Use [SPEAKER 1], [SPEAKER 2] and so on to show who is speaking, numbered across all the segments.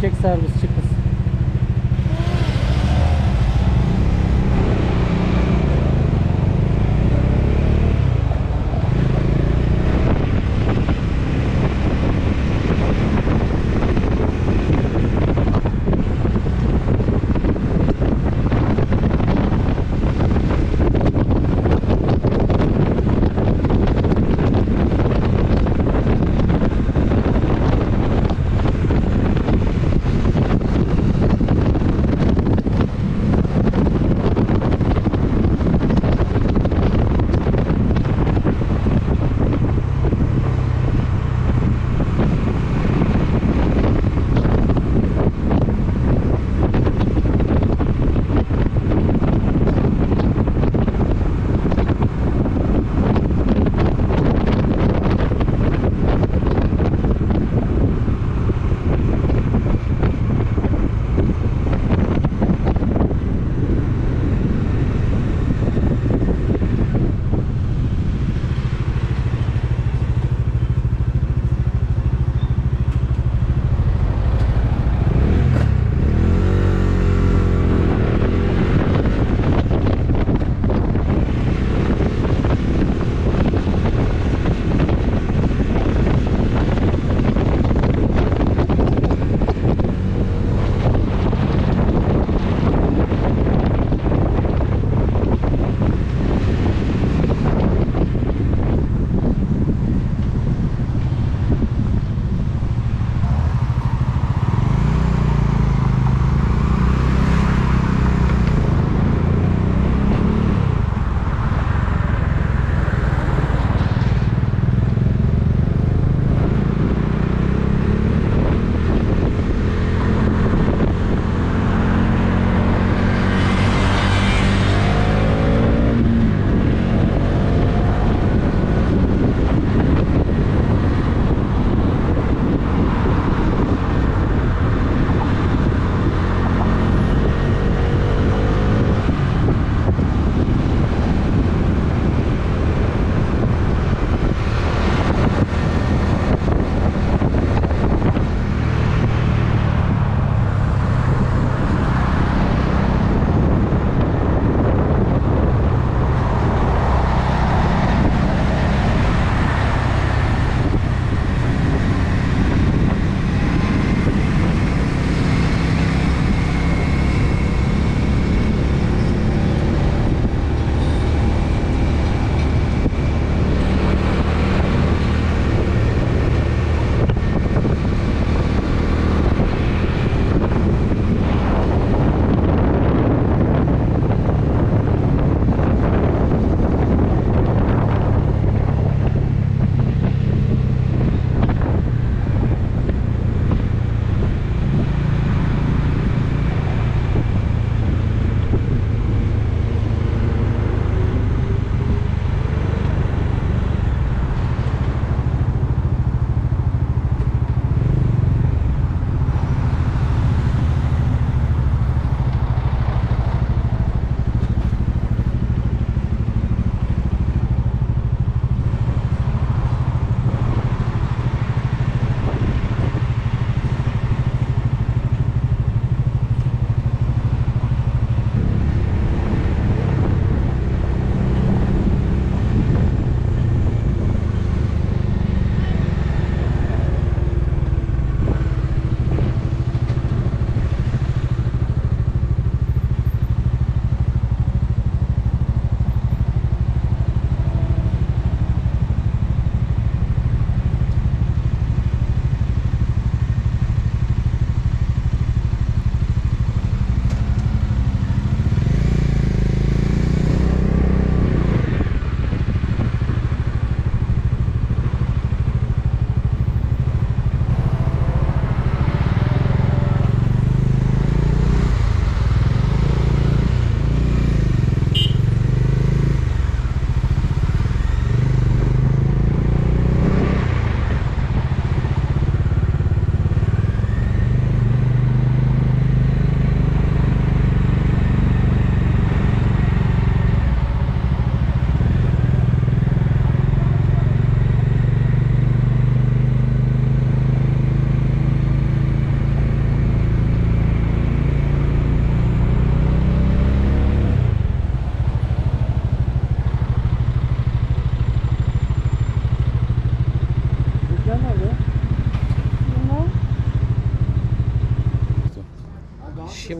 [SPEAKER 1] çiçek servisçi kız.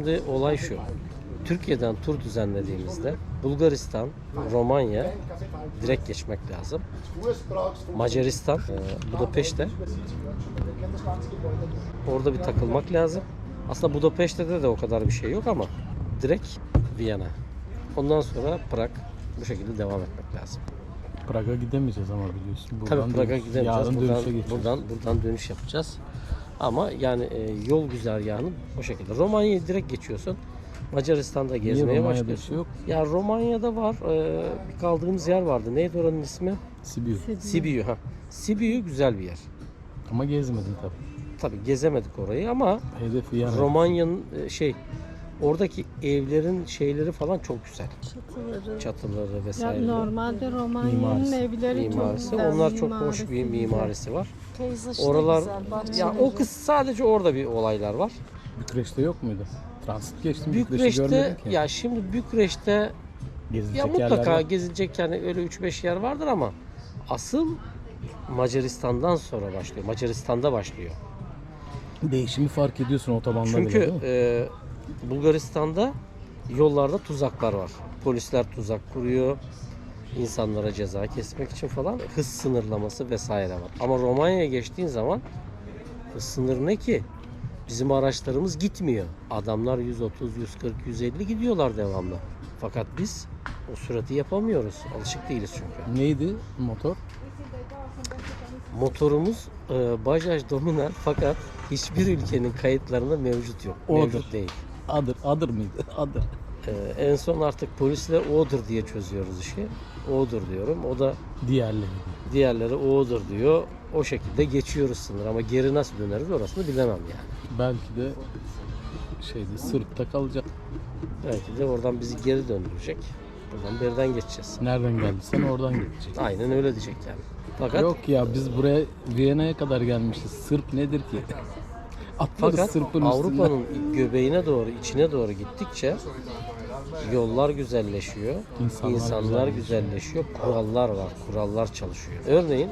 [SPEAKER 2] Şimdi olay şu. Türkiye'den tur düzenlediğimizde Bulgaristan, Romanya direkt geçmek lazım. Macaristan, e, Budapeşte. Orada bir takılmak lazım. Aslında Budapeşte'de de o kadar bir şey yok ama direkt Viyana. Ondan sonra Prag bu şekilde devam etmek lazım.
[SPEAKER 3] Prag'a gidemeyeceğiz ama biliyorsun.
[SPEAKER 2] Tabii Prag'a
[SPEAKER 3] dönüş-
[SPEAKER 2] gidemeyeceğiz.
[SPEAKER 3] Yarın
[SPEAKER 2] buradan, buradan, buradan dönüş yapacağız. Ama yani e, yol güzergahını o şekilde. Romanya'yı direkt geçiyorsun. Macaristan'da gezmeye başlıyorsun.
[SPEAKER 3] şey yok?
[SPEAKER 2] Ya Romanya'da var. e, bir kaldığımız yer vardı. Neydi oranın ismi?
[SPEAKER 3] Sibiu.
[SPEAKER 2] Sibiu. Ha. Sibiu güzel bir yer.
[SPEAKER 3] Ama gezmedin tabii.
[SPEAKER 2] Tabii gezemedik orayı ama. Romanya'nın e, şey oradaki evlerin şeyleri falan çok güzel.
[SPEAKER 4] Çatıları.
[SPEAKER 2] Çatıları
[SPEAKER 4] Ya
[SPEAKER 2] vesaire.
[SPEAKER 4] normalde Romanya'nın
[SPEAKER 3] Mimarisi.
[SPEAKER 4] evleri çok
[SPEAKER 2] mimarisi.
[SPEAKER 4] güzel.
[SPEAKER 2] Onlar çok hoş bir mimarisi var.
[SPEAKER 4] Peyzajı
[SPEAKER 2] Oralar
[SPEAKER 4] güzel.
[SPEAKER 2] Ya o kız sadece orada bir olaylar var.
[SPEAKER 3] Bükreş'te yok muydu? Transit geçtim.
[SPEAKER 2] Bükreş'te
[SPEAKER 3] görmedik ya.
[SPEAKER 2] ya şimdi Bükreş'te
[SPEAKER 3] Gezilecek
[SPEAKER 2] ya
[SPEAKER 3] yerler
[SPEAKER 2] mutlaka
[SPEAKER 3] var.
[SPEAKER 2] gezilecek yani öyle 3-5 yer vardır ama asıl Macaristan'dan sonra başlıyor. Macaristan'da başlıyor.
[SPEAKER 3] Değişimi fark ediyorsun otobanlarda
[SPEAKER 2] Çünkü
[SPEAKER 3] değil mi?
[SPEAKER 2] e, Bulgaristan'da yollarda tuzaklar var. Polisler tuzak kuruyor. insanlara ceza kesmek için falan hız sınırlaması vesaire var. Ama Romanya'ya geçtiğin zaman hız sınırı ne ki? Bizim araçlarımız gitmiyor. Adamlar 130, 140, 150 gidiyorlar devamlı. Fakat biz o sürati yapamıyoruz. Alışık değiliz çünkü.
[SPEAKER 3] Neydi motor?
[SPEAKER 2] Motorumuz e, Bajaj Dominar fakat hiçbir ülkenin kayıtlarında mevcut yok.
[SPEAKER 3] Odur.
[SPEAKER 2] Mevcut değil.
[SPEAKER 3] Adır. Adır mıydı? Adır.
[SPEAKER 2] Ee, en son artık polisle O'dur diye çözüyoruz işi. O'dur diyorum. O da
[SPEAKER 3] Diğerleri.
[SPEAKER 2] diğerleri O'dur diyor. O şekilde geçiyoruz sınır ama geri nasıl döneriz orasını bilemem yani.
[SPEAKER 3] Belki de şeyde Sırp'ta kalacak.
[SPEAKER 2] Belki de oradan bizi geri döndürecek. Buradan beriden geçeceğiz.
[SPEAKER 3] Nereden geldiysen oradan gidecek.
[SPEAKER 2] Aynen öyle diyecek yani. Fakat
[SPEAKER 3] Yok ya biz buraya Viyana'ya kadar gelmişiz. Sırp nedir ki? Atlarız
[SPEAKER 2] fakat
[SPEAKER 3] Sırp'ın.
[SPEAKER 2] Avrupa'nın göbeğine doğru, içine doğru gittikçe yollar güzelleşiyor.
[SPEAKER 3] İnsanlar
[SPEAKER 2] insanlar güzelleşiyor. Kurallar var. Kurallar çalışıyor. Örneğin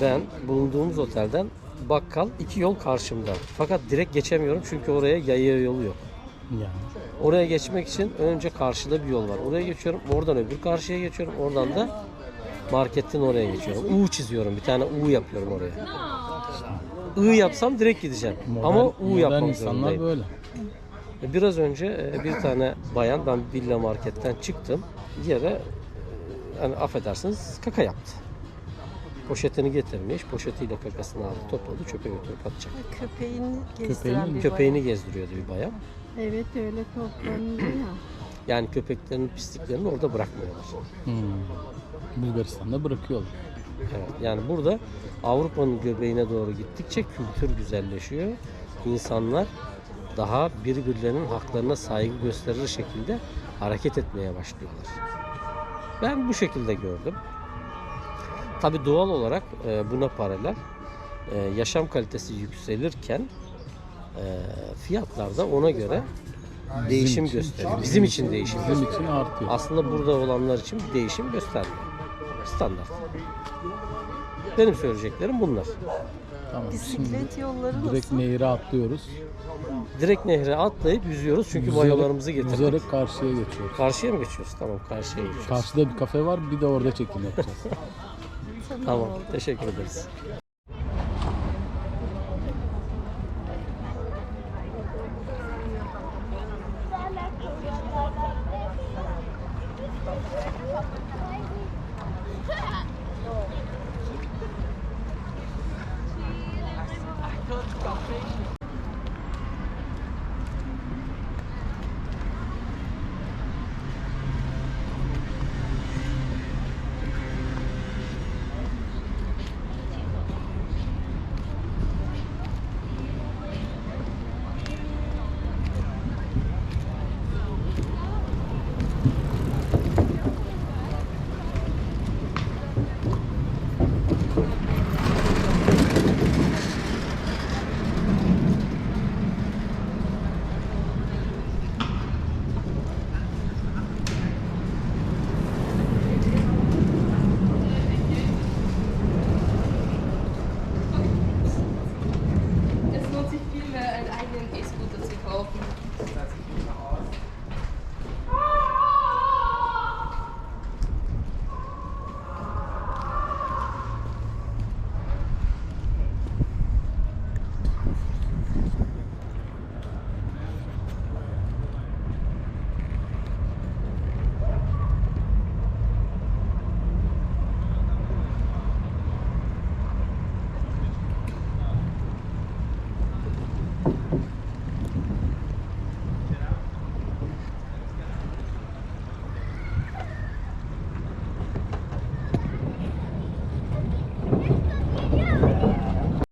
[SPEAKER 2] ben bulunduğumuz otelden bakkal iki yol karşımda. Fakat direkt geçemiyorum çünkü oraya yaya yolu yok.
[SPEAKER 3] Yani.
[SPEAKER 2] Oraya geçmek için önce karşıda bir yol var. Oraya geçiyorum. Oradan öbür karşıya geçiyorum. Oradan da marketin oraya geçiyorum. U çiziyorum. Bir tane U yapıyorum oraya. I yapsam direkt gideceğim.
[SPEAKER 3] Modern,
[SPEAKER 2] Ama U
[SPEAKER 3] insanlar
[SPEAKER 2] zorundayım.
[SPEAKER 3] böyle.
[SPEAKER 2] Biraz önce e, bir tane bayan ben villa marketten çıktım. Yere e, hani affedersiniz kaka yaptı. Poşetini getirmiş. Poşetiyle kakasını aldı, topladı, çöpe götürüp atacak.
[SPEAKER 4] Köpeğini gezdiren
[SPEAKER 3] Köpeğini-
[SPEAKER 4] bir
[SPEAKER 2] Köpeğini
[SPEAKER 4] bayan.
[SPEAKER 2] gezdiriyordu bir bayan.
[SPEAKER 4] Evet öyle toplanıyor ya.
[SPEAKER 2] Yani köpeklerin pisliklerini orada bırakmıyorlar.
[SPEAKER 3] Hmm. Bulgaristan'da bırakıyorlar.
[SPEAKER 2] Evet, yani burada Avrupa'nın göbeğine doğru gittikçe kültür güzelleşiyor. İnsanlar daha birbirlerinin haklarına saygı gösterir şekilde hareket etmeye başlıyorlar. Ben bu şekilde gördüm. Tabi doğal olarak e, buna paralel e, yaşam kalitesi yükselirken e, fiyatlar da ona göre değişim gösteriyor. Bizim için değişim
[SPEAKER 3] Bizim
[SPEAKER 2] gösteriyor.
[SPEAKER 3] için artıyor.
[SPEAKER 2] Aslında burada olanlar için bir değişim göstermiyor. Standart. Benim söyleyeceklerim bunlar.
[SPEAKER 3] Tamam.
[SPEAKER 4] Bisiklet yolları
[SPEAKER 3] direkt
[SPEAKER 4] nasıl?
[SPEAKER 3] nehire atlıyoruz.
[SPEAKER 2] Direkt nehre atlayıp yüzüyoruz çünkü
[SPEAKER 3] Yüzerek-
[SPEAKER 2] mayolarımızı getirdik.
[SPEAKER 3] Yüzerek karşıya geçiyoruz.
[SPEAKER 2] Karşıya mı geçiyoruz? Tamam karşıya geçiyoruz.
[SPEAKER 3] Karşıda bir kafe var bir de orada çekim yapacağız.
[SPEAKER 2] Tamam teşekkür ederiz.